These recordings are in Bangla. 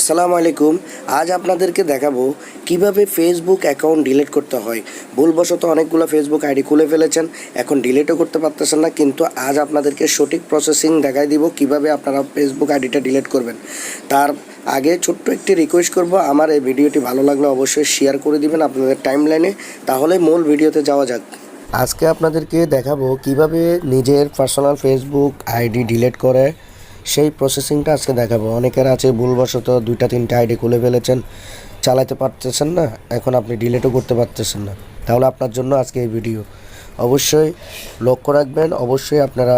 আসসালামু আলাইকুম। আজ আপনাদেরকে দেখাবো কীভাবে ফেসবুক অ্যাকাউন্ট ডিলিট করতে হয়। ভুলবশত অনেকগুলো ফেসবুক আইডি খুলে ফেলেছেন। এখন ডিলিটও করতে পারতেছেন না, কিন্তু আজ আপনাদেরকে সঠিক প্রসেসিং দেখাই দিব কীভাবে আপনারা ফেসবুক আইডিটা ডিলিট করবেন। তার আগে ছোট্ট একটি রিকোয়েস্ট করব, আমার এই ভিডিওটি ভালো লাগলে অবশ্যই শেয়ার করে দিবেন আপনাদের টাইম লাইনে তাহলে মূল ভিডিওতে যাওয়া যাক। আজকে আপনাদেরকে দেখাবো কীভাবে নিজের পার্সোনাল ফেসবুক আইডি ডিলিট করে। সেই প্রসেসিংটা আজকে দেখাবো। অনেকের আছে ভুলবশত দুইটা, তিনটা আইডি খুলে ফেলেছেন, চালাতে পারতেছেন না, এখন আপনি ডিলেটও করতে পারতেছেন না। তাহলে আপনার জন্য আজকে এই ভিডিও অবশ্যই লক্ষ্য রাখবেন, অবশ্যই আপনারা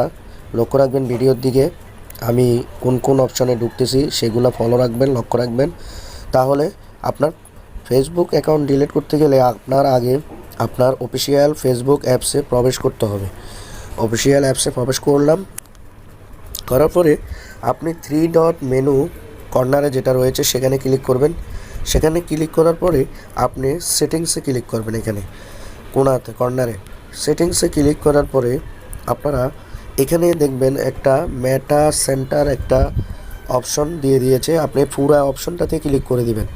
লক্ষ্য রাখবেন ভিডিওর দিকে। আমি কোন কোন অপশানে ঢুকতেছি সেগুলো ফলো রাখবেন, লক্ষ্য রাখবেন। তাহলে আপনার ফেসবুক অ্যাকাউন্ট ডিলিট করতে গেলে আপনার আগে আপনার অফিসিয়াল ফেসবুক অ্যাপসে প্রবেশ করতে হবে। অফিসিয়াল অ্যাপসে প্রবেশ করলাম করার পরে আপনি থ্রি ডট মেনু কর্নারে যেটা রয়েছে সেখানে ক্লিক করবেন। সেখানে ক্লিক করার পরে আপনি সেটিংসে ক্লিক করবেন এখানে কোনাতে কর্নারে সেটিংসে ক্লিক করার পরে আপনারা এখানে দেখবেন একটা ম্যাটা সেন্টার একটা অপশন দিয়ে দিয়েছে। আপনি পুরা অপশনটাতে ক্লিক করে দিবেন।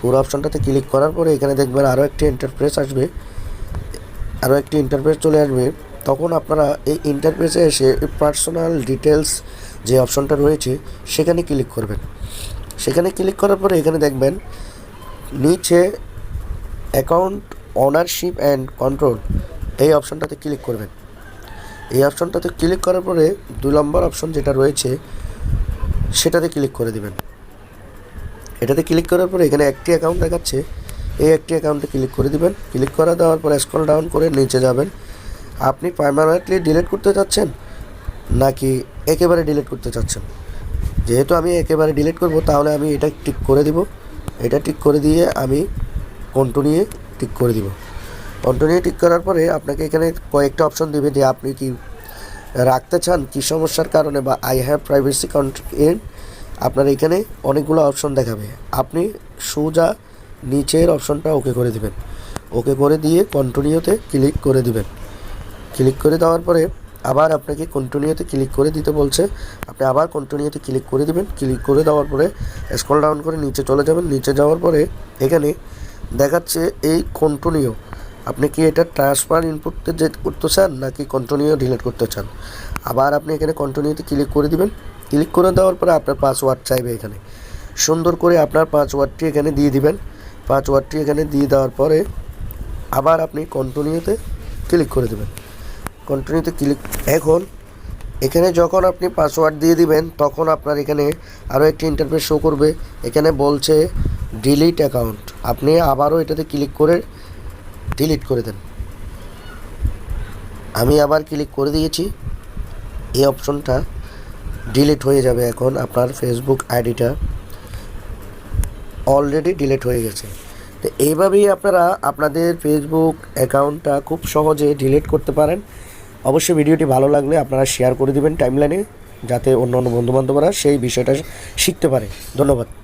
পুরো অপশনটাতে ক্লিক করার পরে এখানে দেখবেন আরও একটি ইন্টারপ্রেস আসবে। আরও একটি ইন্টারফেস চলে আসবে। তখন আপনারা এই ইন্টারফেসে এসে পার্সোনাল ডিটেলস যে অপশনটা রয়েছে, সেখানে ক্লিক করবেন। সেখানে ক্লিক করার পরে এখানে দেখবেন, নিচে অ্যাকাউন্ট ওনারশিপ অ্যান্ড কন্ট্রোল এই অপশনটাতে ক্লিক করবেন। এই অপশনটাতে ক্লিক করার পরে দুই নম্বর অপশন যেটা রয়েছে, সেটাতে ক্লিক করে দিবেন। এটাতে ক্লিক করার পরে এখানে একটি অ্যাকাউন্ট দেখাচ্ছে, এই একটি অ্যাকাউন্টে ক্লিক করে দিবেন। ক্লিক করা দেওয়ার পর স্ক্রল ডাউন করে নিচে যাবেন। আপনি পার্মানেন্টলি ডিলিট করতে চাচ্ছেন নাকি একেবারে ডিলিট করতে চাচ্ছেন? যেহেতু আমি একেবারে ডিলিট করব, তাহলে আমি এটা টিক করে দিব। এটা টিক করে দিয়ে আমি কন্টিনিউ টিক করে দিব। কন্টিনিউ টিক করার পরে আপনাকে এখানে কয়েকটা অপশন দেবে যে আপনি কি রাখতে চান, কী সমস্যার কারণে বা আই হ্যাভ প্রাইভেসি কন্ট্রোল আপনার এখানে অনেকগুলো অপশন দেখাবে। আপনি সোজা নিচের অপশনটা ওকে করে দিবেন। ওকে করে দিয়ে কন্টিনিউতে ক্লিক করে দিবেন। ক্লিক করে দেওয়ার পরে আবার আপনাকে কন্টিনিউতে ক্লিক করে দিতে বলছে। আপনি আবার কন্টিনিউতে ক্লিক করে দিবেন। ক্লিক করে দেওয়ার পরে স্ক্রল ডাউন করে নিচে চলে যাবেন। নিচে যাওয়ার পরে এখানে দেখাচ্ছে এই কন্টিনিউ আপনি কি এটা ট্রান্সফার ইনপুট যে করতে চান নাকি কন্টিনিউ ডিলিট করতে চান? আবার আপনি এখানে কন্টিনিউতে ক্লিক করে দিবেন। ক্লিক করে দেওয়ার পরে আপনার পাসওয়ার্ড চাইবে এখানে। সুন্দর করে আপনার পাসওয়ার্ডটি এখানে দিয়ে দিবেন। পাসওয়ার্ডটি এখানে দিয়ে দেওয়ার পরে আবার আপনি কন্টিনিউতে ক্লিক করে দেবেন। কন্টিনিউতে ক্লিক এখন, এখানে যখন আপনি পাসওয়ার্ড দিয়ে দিবেন, তখন আপনার এখানে আরও একটি ইন্টারফেস শো করবে। এখানে বলছে ডিলিট অ্যাকাউন্ট আপনি আবারও এটাতে ক্লিক করে ডিলিট করে দেন। আমি আবার ক্লিক করে দিয়েছি। এই অপশনটা ডিলিট হয়ে যাবে এখন আপনার ফেসবুক আইডিটা। অলরেডি ডিলিট হয়ে গেছে। তো এইভাবেই আপনারা আপনাদের ফেসবুক অ্যাকাউন্টটা খুব সহজে ডিলিট করতে পারেন। অবশ্যই ভিডিওটি ভালো লাগলে আপনারা শেয়ার করে দিবেন টাইমলাইনে যাতে অন্য অন্য বন্ধুবান্ধবরা সেই বিষয়টা শিখতে পারে। ধন্যবাদ।